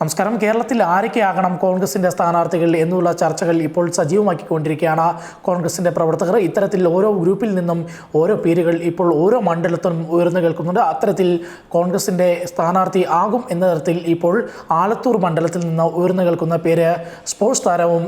നമസ്കാരം. കേരളത്തിൽ ആരൊക്കെയാകണം കോൺഗ്രസിന്റെ സ്ഥാനാർത്ഥികൾ എന്നുള്ള ചർച്ചകൾ ഇപ്പോൾ സജീവമാക്കിക്കൊണ്ടിരിക്കുകയാണ്. കോൺഗ്രസിന്റെ പ്രവർത്തകർ ഇത്തരത്തിൽ ഓരോ ഗ്രൂപ്പിൽ നിന്നും ഓരോ പേരുകൾ ഇപ്പോൾ ഓരോ മണ്ഡലത്തിനും ഉയർന്നു കേൾക്കുന്നുണ്ട്. അത്തരത്തിൽ കോൺഗ്രസിന്റെ സ്ഥാനാർത്ഥി ആകും എന്ന തരത്തിൽ ഇപ്പോൾ ആലത്തൂർ മണ്ഡലത്തിൽ നിന്ന് ഉയർന്നു കേൾക്കുന്ന പേര് സ്പോർട്സ് താരവും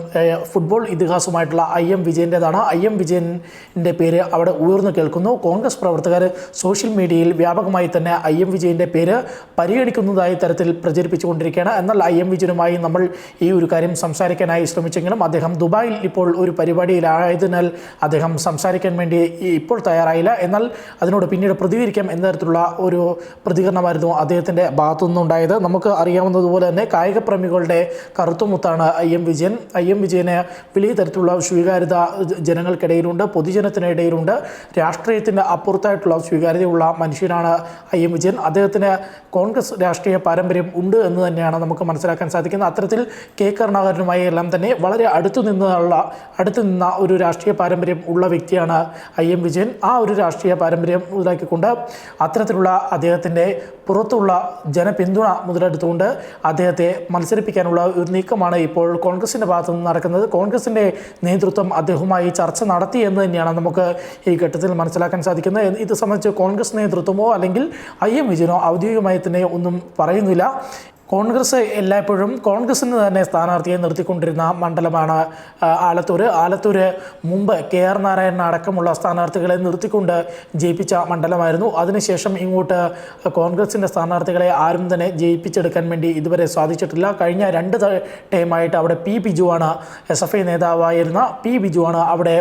ഫുട്ബോൾ ഇതിഹാസവുമായിട്ടുള്ള ഐ എം വിജയന്റെതാണ് ഐ എം വിജയന്റെ പേര് അവിടെ ഉയർന്നു കേൾക്കുന്നു. കോൺഗ്രസ് പ്രവർത്തകർ സോഷ്യൽ മീഡിയയിൽ വ്യാപകമായി തന്നെ ഐ എം വിജയന്റെ പേര് പരിഗണിക്കുന്നതായി തരത്തിൽ പ്രചരിപ്പിച്ചുകൊണ്ടിരിക്കുകയാണ്. എന്നാൽ ഐ എം വിജയനുമായി നമ്മൾ ഈ ഒരു കാര്യം സംസാരിക്കാനായി ശ്രമിച്ചെങ്കിലും അദ്ദേഹം ദുബായിൽ ഇപ്പോൾ ഒരു പരിപാടിയിലായതിനാൽ അദ്ദേഹം സംസാരിക്കാൻ വേണ്ടി ഇപ്പോൾ തയ്യാറായില്ല. എന്നാൽ അതിനോട് പിന്നീട് പ്രതികരിക്കാം എന്ന തരത്തിലുള്ള ഒരു പ്രതികരണമായിരുന്നു അദ്ദേഹത്തിന്റെ ഭാഗത്തു നിന്നുണ്ടായത് നമുക്ക് അറിയാവുന്നതുപോലെ തന്നെ കായിക പ്രേമികളുടെ കറുത്തുമുത്താണ് I M Vijayan. I M വിജയന് വലിയ തരത്തിലുള്ള സ്വീകാര്യത ജനങ്ങൾക്കിടയിലുണ്ട് പൊതുജനത്തിനിടയിലുണ്ട്. രാഷ്ട്രീയത്തിന്റെ അപ്പുറത്തായിട്ടുള്ള സ്വീകാര്യതയുള്ള മനുഷ്യനാണ് ഐ എം വിജയൻ. അദ്ദേഹത്തിന് കോൺഗ്രസ് രാഷ്ട്രീയ പാരമ്പര്യം ഉണ്ട് എന്ന് തന്നെയാണ് നമുക്ക് മനസ്സിലാക്കാൻ സാധിക്കുന്നത് അത്തരത്തിൽ കെ. കരുണാകരനുമായി എല്ലാം തന്നെ വളരെ അടുത്തു നിന്നുള്ള അടുത്തു നിന്ന ഒരു രാഷ്ട്രീയ പാരമ്പര്യം ഉള്ള വ്യക്തിയാണ് ഐ. എം. വിജയൻ. ആ ഒരു രാഷ്ട്രീയ പാരമ്പര്യം ഇതാക്കിക്കൊണ്ട് അത്തരത്തിലുള്ള അദ്ദേഹത്തിന്റെ പുറത്തുള്ള ജനപിന്തുണ മുതലെടുത്തുകൊണ്ട് അദ്ദേഹത്തെ മത്സരിപ്പിക്കാനുള്ള ഒരു നീക്കമാണ് ഇപ്പോൾ കോൺഗ്രസിന്റെ ഭാഗത്തു നിന്ന് നടക്കുന്നത്. കോൺഗ്രസിന്റെ നേതൃത്വം അദ്ദേഹവുമായി ചർച്ച നടത്തി എന്ന് തന്നെയാണ് നമുക്ക് ഈ ഘട്ടത്തിൽ മനസ്സിലാക്കാൻ സാധിക്കുന്നത്. ഇത് സംബന്ധിച്ച് കോൺഗ്രസ് നേതൃത്വമോ അല്ലെങ്കിൽ ഐ. എം. വിജയനോ ഔദ്യോഗികമായി തന്നെ ഒന്നും പറയുന്നില്ല. കോൺഗ്രസ് എല്ലായ്പ്പോഴും കോൺഗ്രസിന് തന്നെ സ്ഥാനാർത്ഥിയെ നിർത്തിക്കൊണ്ടിരുന്ന മണ്ഡലമാണ് ആലത്തൂർ ആലത്തൂർ മുമ്പ് കെ ആർ നാരായണൻ അടക്കമുള്ള സ്ഥാനാർത്ഥികളെ നിർത്തിക്കൊണ്ട് ജയിപ്പിച്ച മണ്ഡലമായിരുന്നു. അതിനുശേഷം ഇങ്ങോട്ട് കോൺഗ്രസിന്റെ സ്ഥാനാർത്ഥികളെ ആരും തന്നെ ജയിപ്പിച്ചെടുക്കാൻ വേണ്ടി ഇതുവരെ സാധിച്ചിട്ടില്ല. കഴിഞ്ഞ രണ്ട് ടൈമായിട്ട് അവിടെ പി ബിജുവാണ് എസ് എഫ് ഐ നേതാവായിരുന്ന പി ബിജുവാണ് അവിടെ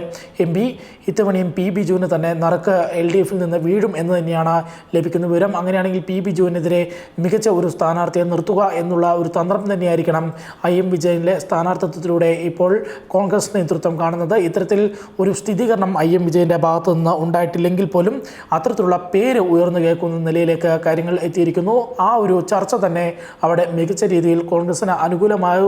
എം പി. ഇത്തവണയും പി ബിജുവിന് തന്നെ നറുക്ക് എൽ ഡി എഫിൽ നിന്ന് വീഴും എന്ന് തന്നെയാണ് ലഭിക്കുന്ന വിവരം. അങ്ങനെയാണെങ്കിൽ പി ബിജുവിനെതിരെ മികച്ച ഒരു സ്ഥാനാർത്ഥിയെ നിർത്തുക എന്നുള്ള ഒരു തന്ത്രം തന്നെയായിരിക്കണം ഐ എം വിജയനിലെ സ്ഥാനാർത്ഥിത്വത്തിലൂടെ ഇപ്പോൾ കോൺഗ്രസ് നേതൃത്വം കാണുന്നത്. ഇത്തരത്തിൽ ഒരു സ്ഥിരീകരണം ഐ എം വിജയന്റെ ഭാഗത്തു നിന്ന് ഉണ്ടായിട്ടില്ലെങ്കിൽ പോലും അത്തരത്തിലുള്ള പേര് ഉയർന്നു കേൾക്കുന്ന നിലയിലേക്ക് കാര്യങ്ങൾ എത്തിയിരിക്കുന്നു. ആ ഒരു ചർച്ച തന്നെ അവിടെ മികച്ച രീതിയിൽ കോൺഗ്രസിന് അനുകൂലമായ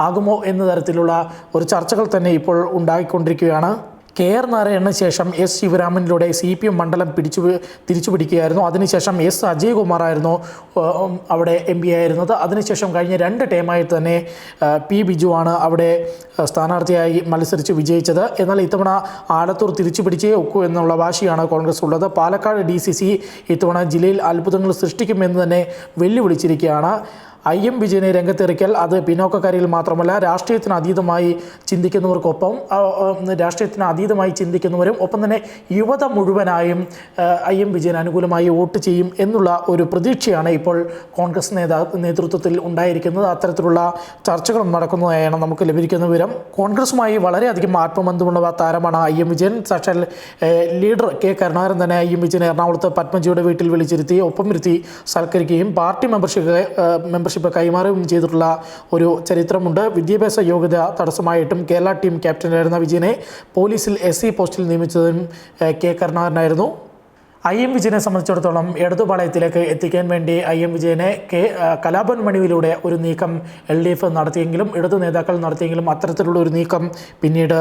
ആകുമോ എന്ന തരത്തിലുള്ള ഒരു ചർച്ചകൾ തന്നെ ഇപ്പോൾ ഉണ്ടായിക്കൊണ്ടിരിക്കുകയാണ്. കെ ആർ നാരായണന് ശേഷം എസ് ശിവരാമനിലൂടെ സി പി എം മണ്ഡലം പിടിച്ചു തിരിച്ചു പിടിക്കുകയായിരുന്നു. അതിനുശേഷം എസ് അജയ്കുമാറായിരുന്നു ആയിരുന്നു അവിടെ എം പി ആയിരുന്നത്. അതിനുശേഷം കഴിഞ്ഞ രണ്ട് ടൈമായിട്ട് തന്നെ പി ബിജുവാണ് അവിടെ സ്ഥാനാർത്ഥിയായി മത്സരിച്ച് വിജയിച്ചത്. എന്നാൽ ഇത്തവണ ആലത്തൂർ തിരിച്ചു പിടിച്ചേ ഒക്കൂ എന്നുള്ള വാശിയാണ് കോൺഗ്രസ് ഉള്ളത്. പാലക്കാട് ഡി സി സി ഇത്തവണ ജില്ലയിൽ അത്ഭുതങ്ങൾ സൃഷ്ടിക്കുമെന്ന് തന്നെ വെല്ലുവിളിച്ചിരിക്കുകയാണ്. ഐ എം വിജയനെ രംഗത്തിറക്കിയാൽ അത് പിന്നോക്കക്കാരിൽ മാത്രമല്ല രാഷ്ട്രീയത്തിന് അതീതമായി ചിന്തിക്കുന്നവർക്കൊപ്പം രാഷ്ട്രീയത്തിന് അതീതമായി ചിന്തിക്കുന്നവരും ഒപ്പം തന്നെ യുവത മുഴുവനായും ഐ എം വിജയൻ അനുകൂലമായി വോട്ട് ചെയ്യും എന്നുള്ള ഒരു പ്രതീക്ഷയാണ് ഇപ്പോൾ കോൺഗ്രസ് നേതാ നേതൃത്വത്തിൽ ഉണ്ടായിരിക്കുന്നത്. അത്തരത്തിലുള്ള ചർച്ചകളും നടക്കുന്നതായാണ് നമുക്ക് ലഭിക്കുന്ന വിവരം. കോൺഗ്രസുമായി വളരെയധികം ആത്മബന്ധമുള്ള താരമാണ് ഐ എം വിജയൻ. സാക്ഷാൽ ലീഡർ കെ കരുണാകരൻ തന്നെ ഐ എം വിജയൻ എറണാകുളത്ത് പത്മജിയുടെ വീട്ടിൽ വിളിച്ചിരുത്തി ഒപ്പം ഇരുത്തി സൽക്കരിക്കുകയും പാർട്ടി മെമ്പർഷിപ്പ് മെമ്പർഷിപ്പ് കൈമാറുകയും ചെയ്തിട്ടുള്ള ഒരു ചരിത്രമുണ്ട്. വിദ്യാഭ്യാസ യോഗ്യത തടസ്സമായിട്ടും കേരള ടീം ക്യാപ്റ്റനായിരുന്ന വിജയനെ പോലീസിൽ എസ് സി പോസ്റ്റിൽ നിയമിച്ചതും കെ കരുണാകരനായിരുന്നു. ഐ എം വിജയനെ സംബന്ധിച്ചിടത്തോളം ഇടതുപാളയത്തിലേക്ക് എത്തിക്കാൻ വേണ്ടി ഐ എം വിജയനെ കെ കലാപൻ മണിയിലൂടെ ഒരു നീക്കം എൽ ഡി എഫ് നടത്തിയെങ്കിലും ഇടതു നേതാക്കൾ നടത്തിയെങ്കിലും അത്തരത്തിലുള്ള ഒരു നീക്കം പിന്നീട്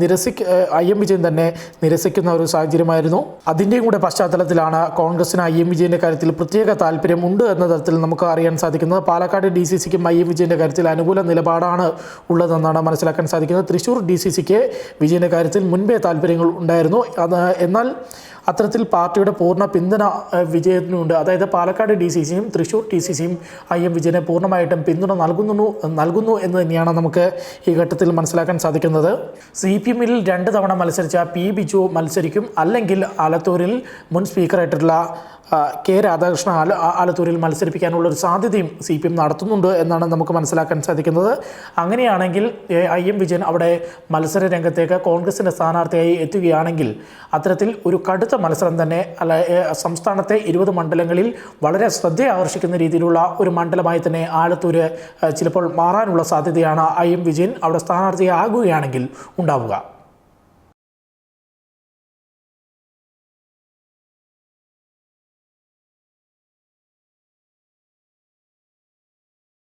നിരസിക്ക ഐ എം വിജയൻ തന്നെ നിരസിക്കുന്ന ഒരു സാഹചര്യമായിരുന്നു. അതിന്റെയും കൂടെ പശ്ചാത്തലത്തിലാണ് കോൺഗ്രസിന് ഐ എം വിജയന്റെ കാര്യത്തിൽ പ്രത്യേക താല്പര്യം ഉണ്ട് എന്ന തരത്തിൽ നമുക്ക് അറിയാൻ സാധിക്കുന്നത്. പാലക്കാട് ഡി സി സിക്കും ഐ എം വിജയന്റെ കാര്യത്തിൽ അനുകൂല നിലപാടാണ് ഉള്ളതെന്നാണ് മനസ്സിലാക്കാൻ സാധിക്കുന്നത്. തൃശ്ശൂർ ഡി സി സിക്ക് വിജയന്റെ കാര്യത്തിൽ മുൻപേ താല്പര്യങ്ങൾ ഉണ്ടായിരുന്നു. അത് എന്നാൽ അത്തരത്തിൽ പാർട്ടിയുടെ പൂർണ പിന്തുണ വിജയത്തിനുണ്ട്. അതായത് പാലക്കാട് ഡി സി സിയും തൃശ്ശൂർ ടി സി സിയും ഐ എം വിജയനെ പൂർണമായിട്ടും പിന്തുണ നൽകുന്നു നൽകുന്നു എന്ന് തന്നെയാണ് നമുക്ക് ഈ ഘട്ടത്തിൽ മനസ്സിലാക്കാൻ സാധിക്കുന്നത്. സി പി എമ്മിൽ രണ്ട് തവണ മത്സരിച്ച പി ബിജു മത്സരിക്കും. അല്ലെങ്കിൽ ആലത്തൂരിൽ മുൻ സ്പീക്കറായിട്ടുള്ള കെ രാധാകൃഷ്ണ ആല ആലത്തൂരിൽ മത്സരിപ്പിക്കാനുള്ള ഒരു സാധ്യതയും സി പി എം നടത്തുന്നുണ്ട് എന്നാണ് നമുക്ക് മനസ്സിലാക്കാൻ സാധിക്കുന്നത്. അങ്ങനെയാണെങ്കിൽ ഐ എം വിജയൻ അവിടെ മത്സര രംഗത്തേക്ക് കോൺഗ്രസിന്റെ സ്ഥാനാർത്ഥിയായി എത്തുകയാണെങ്കിൽ അത്തരത്തിൽ ഒരു കടുത്ത മത്സരം തന്നെ അല്ല സംസ്ഥാനത്തെ ഇരുപത് മണ്ഡലങ്ങളിൽ വളരെ ശ്രദ്ധ ആകർഷിക്കുന്ന രീതിയിലുള്ള ഒരു മണ്ഡലമായി തന്നെ ആലത്തൂർ ചിലപ്പോൾ മാറാനുള്ള സാധ്യതയാണ്. ഐ എം വിജയൻ അവിടെ സ്ഥാനാർത്ഥിയാകുകയാണെങ്കിൽ ഉണ്ടാവുക.